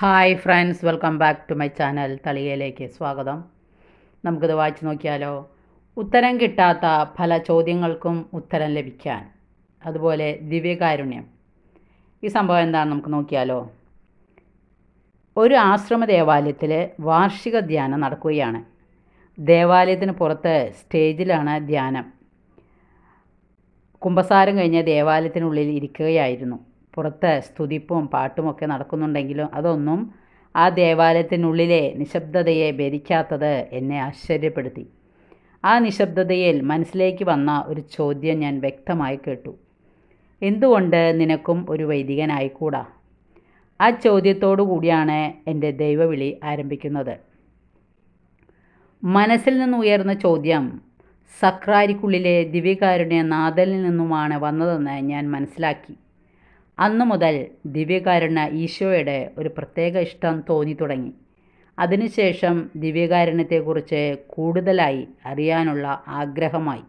Hi friends welcome back to my channel തളിയയിലേക്ക് സ്വാഗതം. നമുക്കിത് വായിച്ചു നോക്കിയാലോ? ഉത്തരം കിട്ടാത്ത പല ചോദ്യങ്ങൾക്കും ഉത്തരം ലഭിക്കാൻ. അതുപോലെ ദിവ്യകാരുണ്യം. ഈ സംഭവം എന്താണെന്ന് നമുക്ക് നോക്കിയാലോ? ഒരു ആശ്രമ ദേവാലയത്തിൽ വാർഷിക ധ്യാനം നടക്കുകയാണ്. ദേവാലയത്തിന് പുറത്ത് സ്റ്റേജിലാണ് ധ്യാനം. കുമ്പസാരം കഴിഞ്ഞ് ദേവാലയത്തിനുള്ളിൽ ഇരിക്കുകയായിരുന്നു. പുറത്ത് സ്തുതിപ്പും പാട്ടുമൊക്കെ നടക്കുന്നുണ്ടെങ്കിലും അതൊന്നും ആ ദേവാലയത്തിനുള്ളിലെ നിശബ്ദതയെ ഭരിക്കാത്തത് എന്നെ ആശ്ചര്യപ്പെടുത്തി. ആ നിശബ്ദതയിൽ മനസ്സിലേക്ക് വന്ന ഒരു ചോദ്യം ഞാൻ വ്യക്തമായി കേട്ടു. എന്തുകൊണ്ട് നിനക്കും ഒരു വൈദികനായിക്കൂടാ? ആ ചോദ്യത്തോടു കൂടിയാണ് എന്റെ ദൈവവിളി ആരംഭിക്കുന്നത്. മനസ്സിൽ നിന്നുയർന്ന ചോദ്യം സക്രാരിക്കുള്ളിലെ ദിവ്യകാരുണ്യ നാദലിൽ നിന്നുമാണ് വന്നതെന്ന് ഞാൻ മനസ്സിലാക്കി. അന്നു മുതൽ ദിവ്യകാരുണ്യ ഈശോയുടെ ഒരു പ്രത്യേക ഇഷ്ടം തോന്നി തുടങ്ങി. അതിനുശേഷം ദിവ്യകാരുണ്യത്തെക്കുറിച്ച് കൂടുതലായി അറിയാനുള്ള ആഗ്രഹമായി.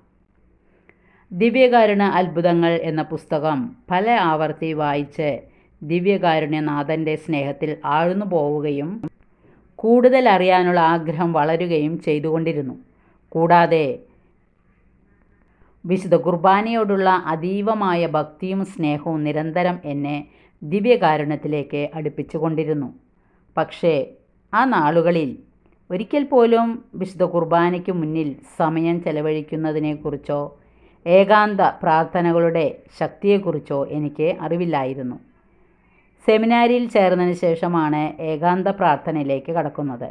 ദിവ്യകാരുണ്യ അത്ഭുതങ്ങൾ എന്ന പുസ്തകം പല ആവർത്തി വായിച്ച് ദിവ്യകാരുണ്യനാഥന്റെ സ്നേഹത്തിൽ ആഴ്ന്നു പോവുകയും കൂടുതൽ അറിയാനുള്ള ആഗ്രഹം വളരുകയും ചെയ്തുകൊണ്ടിരുന്നു. കൂടാതെ വിശുദ്ധ കുർബാനയോടുള്ള അതീവമായ ഭക്തിയും സ്നേഹവും നിരന്തരം എന്നെ ദിവ്യകാരുണ്യത്തിലേക്ക് അടുപ്പിച്ചുകൊണ്ടിരുന്നു. പക്ഷേ ആ നാളുകളിൽ ഒരിക്കൽ പോലും വിശുദ്ധ കുർബാനയ്ക്ക് മുന്നിൽ സമയം ചെലവഴിക്കുന്നതിനെക്കുറിച്ചോ ഏകാന്ത പ്രാർത്ഥനകളുടെ ശക്തിയെക്കുറിച്ചോ എനിക്ക് അറിവില്ലായിരുന്നു. സെമിനാരിയിൽ ചേർന്നതിന് ശേഷമാണ് ഏകാന്ത പ്രാർത്ഥനയിലേക്ക് കടക്കുന്നത്.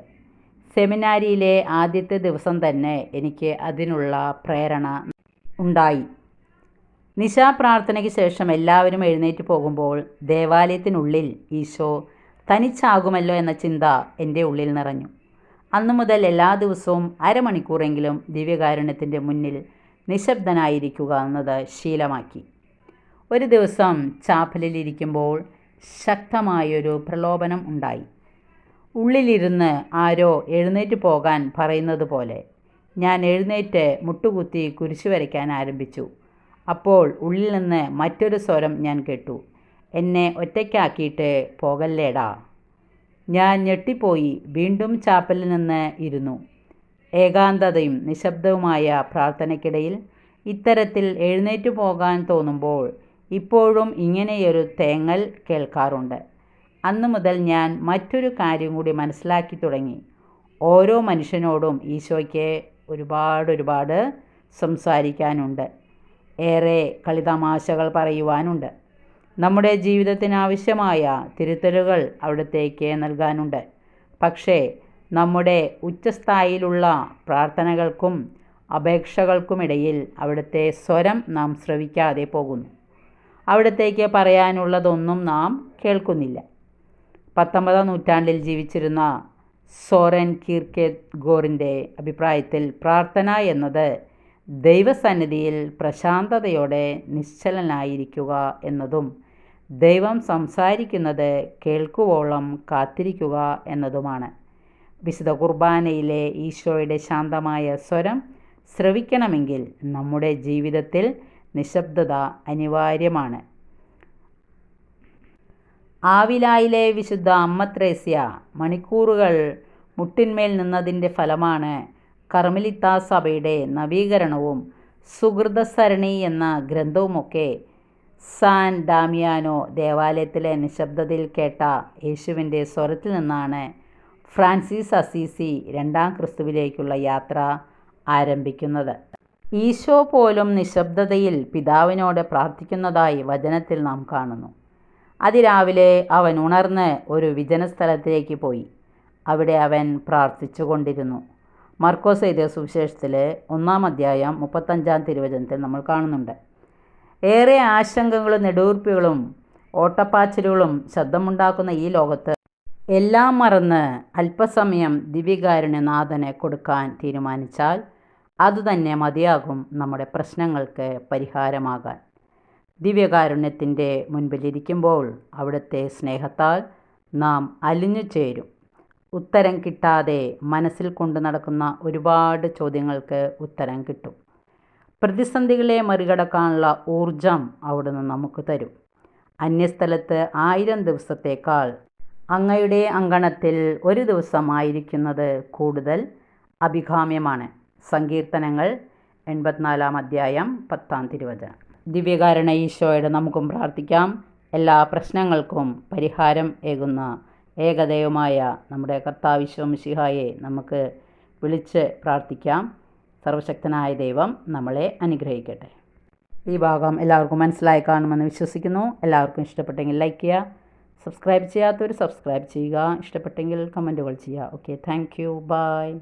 സെമിനാരിയിലെ ആദ്യത്തെ ദിവസം തന്നെ എനിക്ക് അതിനുള്ള പ്രേരണ ഉണ്ടായി. നിശാപ്രാർത്ഥനയ്ക്ക് ശേഷം എല്ലാവരും എഴുന്നേറ്റ് പോകുമ്പോൾ ദേവാലയത്തിനുള്ളിൽ ഈശോ തനിച്ചാകുമല്ലോ എന്ന ചിന്ത എന്റെ ഉള്ളിൽ നിറഞ്ഞു. അന്നു മുതൽ എല്ലാ ദിവസവും അരമണിക്കൂറെങ്കിലും ദിവ്യകാരുണ്യത്തിന്റെ മുന്നിൽ നിശബ്ദനായിരിക്കുക എന്നത് ശീലമാക്കി. ഒരു ദിവസം ചാപ്പലിലിരിക്കുമ്പോൾ ശക്തമായൊരു പ്രലോഭനം ഉണ്ടായി. ഉള്ളിലിരുന്ന് ആരോ എഴുന്നേറ്റ് പോകാൻ പറയുന്നത് പോലെ ഞാൻ എഴുന്നേറ്റ് മുട്ടുകുത്തി കുരിശു വരയ്ക്കാൻ ആരംഭിച്ചു. അപ്പോൾ ഉള്ളിൽ നിന്ന് മറ്റൊരു സ്വരം ഞാൻ കേട്ടു. എന്നെ ഒറ്റയ്ക്കാക്കിയിട്ട് പോകല്ലേടാ. ഞാൻ ഞെട്ടിപ്പോയി വീണ്ടും ചാപ്പലിൽ നിന്ന് ഇരുന്നു. ഏകാന്തതയും നിശബ്ദവുമായ പ്രാർത്ഥനയ്ക്കിടയിൽ ഇത്തരത്തിൽ എഴുന്നേറ്റ് പോകാൻ തോന്നുമ്പോൾ ഇപ്പോഴും ഇങ്ങനെയൊരു തേങ്ങൽ കേൾക്കാറുണ്ട്. അന്നു മുതൽ ഞാൻ മറ്റൊരു കാര്യം കൂടി മനസ്സിലാക്കി തുടങ്ങി. ഓരോ മനുഷ്യനോടും ഈശോയ്ക്ക് ഒരുപാട് ഒരുപാട് സംസാരിക്കാനുണ്ട്. ഏറെ കളിതമാശകൾ പറയുവാനുണ്ട്. നമ്മുടെ ജീവിതത്തിനാവശ്യമായ തിരുത്തലുകൾ അവിടത്തേക്ക് നൽകാനുണ്ട്. പക്ഷേ നമ്മുടെ ഉച്ചസ്ഥായിലുള്ള പ്രാർത്ഥനകൾക്കും അപേക്ഷകൾക്കുമിടയിൽ അവിടുത്തെ സ്വരം നാം ശ്രവിക്കാതെ പോകുന്നു. അവിടത്തേക്ക് പറയാനുള്ളതൊന്നും നാം കേൾക്കുന്നില്ല. പത്തൊമ്പതാം നൂറ്റാണ്ടിൽ ജീവിച്ചിരുന്ന സോറൻ കീർക്കെ ഗോറിന്റെ അഭിപ്രായത്തിൽ പ്രാർത്ഥന എന്നത് ദൈവസന്നിധിയിൽ പ്രശാന്തതയോടെ നിശ്ചലനായിരിക്കുക എന്നതും ദൈവം സംസാരിക്കുന്നത് കേൾക്കുവോളം കാത്തിരിക്കുക എന്നതുമാണ്. വിശുദ്ധ കുർബാനയിലെ ഈശോയുടെ ശാന്തമായ സ്വരം ശ്രവിക്കണമെങ്കിൽ നമ്മുടെ ജീവിതത്തിൽ നിശബ്ദത അനിവാര്യമാണ്. ആവിലായിലെ വിശുദ്ധ അമ്മത്രേസ്യ മണിക്കൂറുകൾ മുട്ടിന്മേൽ നിന്നതിന്റെ ഫലമാണ് കർമ്മലിത്ത സഭയുടെ നവീകരണവും സുഹൃതസരണി എന്ന ഗ്രന്ഥവുമൊക്കെ സാൻ ഡാമിയാനോ ദേവാലയത്തിലെ നിശബ്ദതയിൽ കേട്ട യേശുവിന്റെ സ്വരത്തിൽ നിന്നാണ് ഫ്രാൻസിസ് അസീസി രണ്ടാം ക്രിസ്തുവിലേക്കുള്ള യാത്ര ആരംഭിക്കുന്നത്. ഈശോ പോലും നിശബ്ദതയിൽ പിതാവിനോട് പ്രാർത്ഥിക്കുന്നതായി വചനത്തിൽ നാം കാണുന്നു. അതിരാവിലെ അവൻ ഉണർന്ന് ഒരു വിജനസ്ഥലത്തേക്ക് പോയി. അവിടെ അവൻ പ്രാർത്ഥിച്ചു കൊണ്ടിരുന്നു മർക്കോസ് എഴുതിയ സുവിശേഷത്തിൽ ഒന്നാം അധ്യായം മുപ്പത്തഞ്ചാം തിരുവചനത്തിൽ നമ്മൾ കാണുന്നുണ്ട്. ഏറെ ആശങ്കകളും നെടുവീർപ്പുകളും ഓട്ടപ്പാച്ചിലുകളും ശബ്ദമുണ്ടാക്കുന്ന ഈ ലോകത്ത് എല്ലാം മറന്ന് അല്പസമയം ദിവ്യകാരുണ്യനാഥനെ കൊടുക്കാൻ തീരുമാനിച്ചാൽ അതുതന്നെ മതിയാകും നമ്മുടെ പ്രശ്നങ്ങൾക്ക് പരിഹാരമാകാൻ. ദിവ്യകാരുണ്യത്തിന്റെ മുൻപിലിരിക്കുമ്പോൾ അവിടുത്തെ സ്നേഹത്താൽ നാം അലിഞ്ഞു ചേരും. ഉത്തരം കിട്ടാതെ മനസ്സിൽ കൊണ്ടു നടക്കുന്ന ഒരുപാട് ചോദ്യങ്ങൾക്ക് ഉത്തരം കിട്ടും. പ്രതിസന്ധികളെ മറികടക്കാനുള്ള ഊർജം അവിടുന്ന് നമുക്ക് തരും. അന്യസ്ഥലത്ത് ആയിരം ദിവസത്തേക്കാൾ അങ്ങയുടെ അങ്കണത്തിൽ ഒരു ദിവസമായിരിക്കുന്നത് കൂടുതൽ അഭികാമ്യമാണ്. സങ്കീർത്തനങ്ങൾ എൺപത്തിനാലാം അധ്യായം പത്താം തിരുവചനം. ദിവ്യകാരണ ഈശോയുടെ നമുക്കും പ്രാർത്ഥിക്കാം. എല്ലാ പ്രശ്നങ്ങൾക്കും പരിഹാരം ഏകുന്ന ഏകദൈവമായ നമ്മുടെ കർത്താവിശ്വമിഷിഹായെ നമുക്ക് വിളിച്ച് പ്രാർത്ഥിക്കാം. സർവശക്തനായ ദൈവം നമ്മളെ അനുഗ്രഹിക്കട്ടെ. ഈ ഭാഗം എല്ലാവർക്കും മനസ്സിലായി കാണുമെന്ന് വിശ്വസിക്കുന്നു. എല്ലാവർക്കും ഇഷ്ടപ്പെട്ടെങ്കിൽ ലൈക്ക് ചെയ്യുക സബ്സ്ക്രൈബ് ചെയ്യാത്തവർ സബ്സ്ക്രൈബ് ചെയ്യുക. ഇഷ്ടപ്പെട്ടെങ്കിൽ കമന്റുകൾ ചെയ്യുക. Okay thank you. ബൈ.